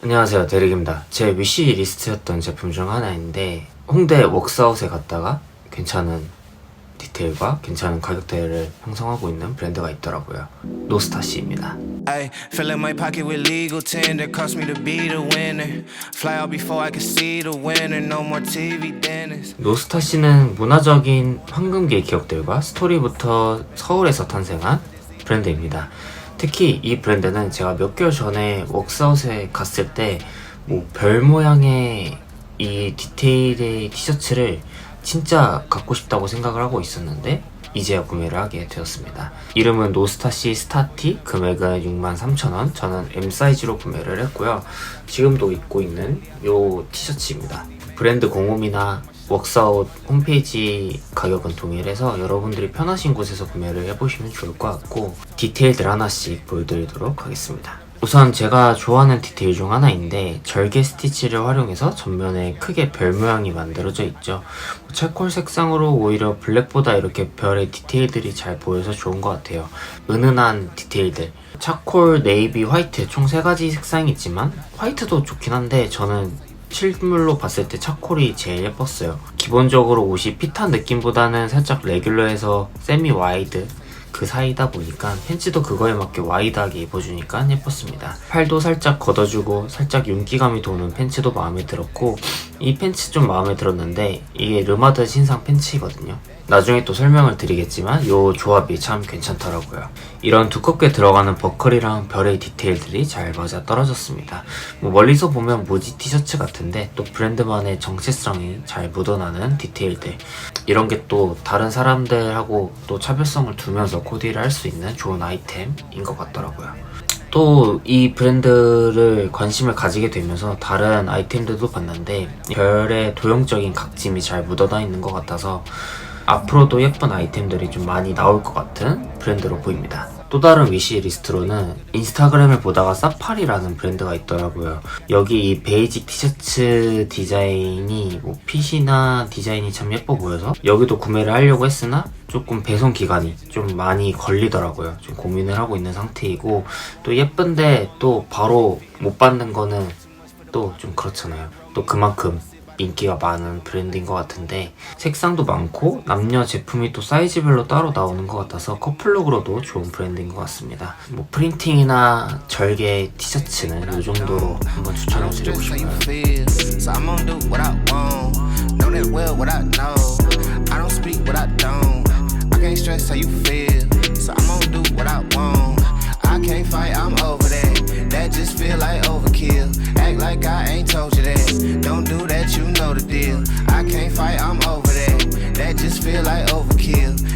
안녕하세요 대릭입니다 제 위시 리스트였던 제품 중 하나인데 홍대 웍스아웃에 갔다가 괜찮은 디테일과 괜찮은 가격대를 형성하고 있는 브랜드가 있더라고요 노스타시입니다 Ay, fill up my pocket with legal tender. Cost me to be the winner. Fly out before I can see the winner. No more TV dinners. 노스타시는 문화적인 황금기의 기억들과 스토리부터 서울에서 탄생한 브랜드입니다. 특히 이 브랜드는 제가 몇 개월 전에 웍스아웃에 갔을 때 뭐 별 모양의 이 디테일의 티셔츠를 진짜 갖고 싶다고 생각을 하고 있었는데 이제야 구매를 하게 되었습니다. 이름은 노스타시 스타티, 금액은 63,000원. 저는 M 사이즈로 구매를 했고요. 지금도 입고 있는 요 티셔츠입니다. 브랜드 공홈이나 웍스아웃 홈페이지 가격은 동일해서 여러분들이 편하신 곳에서 구매를 해보시면 좋을 것 같고 디테일들 하나씩 보여드리도록 하겠습니다. 우선 제가 좋아하는 디테일 중 하나인데 절개 스티치를 활용해서 전면에 크게 별 모양이 만들어져 있죠. 찰콜 색상으로 오히려 블랙보다 이렇게 별의 디테일들이 잘 보여서 좋은 것 같아요. 은은한 디테일들. 차콜, 네이비, 화이트 총 세 가지 색상이 있지만 화이트도 좋긴 한데 저는 실물로 봤을 때 차콜이 제일 예뻤어요. 기본적으로 옷이 핏한 느낌보다는 살짝 레귤러에서 세미 와이드 그 사이다 보니까 팬츠도 그거에 맞게 와이드하게 입어주니까 예뻤습니다. 팔도 살짝 걷어주고 살짝 윤기감이 도는 팬츠도 마음에 들었고 이 팬츠 좀 마음에 들었는데 이게 르마드 신상 팬츠이거든요. 나중에 또 설명을 드리겠지만 이 조합이 참 괜찮더라고요. 이런 두껍게 들어가는 버클이랑 별의 디테일들이 잘 맞아 떨어졌습니다. 뭐 멀리서 보면 모지 티셔츠 같은데 또 브랜드만의 정체성이 잘 묻어나는 디테일들 이런 게 또 다른 사람들하고 또 차별성을 두면서 코디를 할 수 있는 좋은 아이템인 것 같더라고요. 또 이 브랜드를 관심을 가지게 되면서 다른 아이템들도 봤는데 별의 도형적인 각짐이 잘 묻어나 있는 것 같아서 앞으로도 예쁜 아이템들이 좀 많이 나올 것 같은 브랜드로 보입니다. 또 다른 위시 리스트로는 인스타그램을 보다가 사파리라는 브랜드가 있더라고요. 여기 이 베이직 티셔츠 디자인이 뭐 핏이나 디자인이 참 예뻐 보여서 여기도 구매를 하려고 했으나 조금 배송 기간이 좀 많이 걸리더라고요. 좀 고민을 하고 있는 상태이고 또 예쁜데 또 바로 못 받는 거는 또 좀 그렇잖아요. 또 그만큼 인기가 많은 브랜드인 것 같은데 색상도 많고 남녀 제품이 또 사이즈별로 따로 나오는 것 같아서 커플룩으로도 좋은 브랜드인 것 같습니다. 뭐 프린팅이나 절개 티셔츠는 이 정도로 한번 추천을 드리고 싶어요. I can't fight, I'm over that. That just feel like overkill. Act like I ain't told you that. know the deal. I can't fight, I'm over that. That just feel like overkill.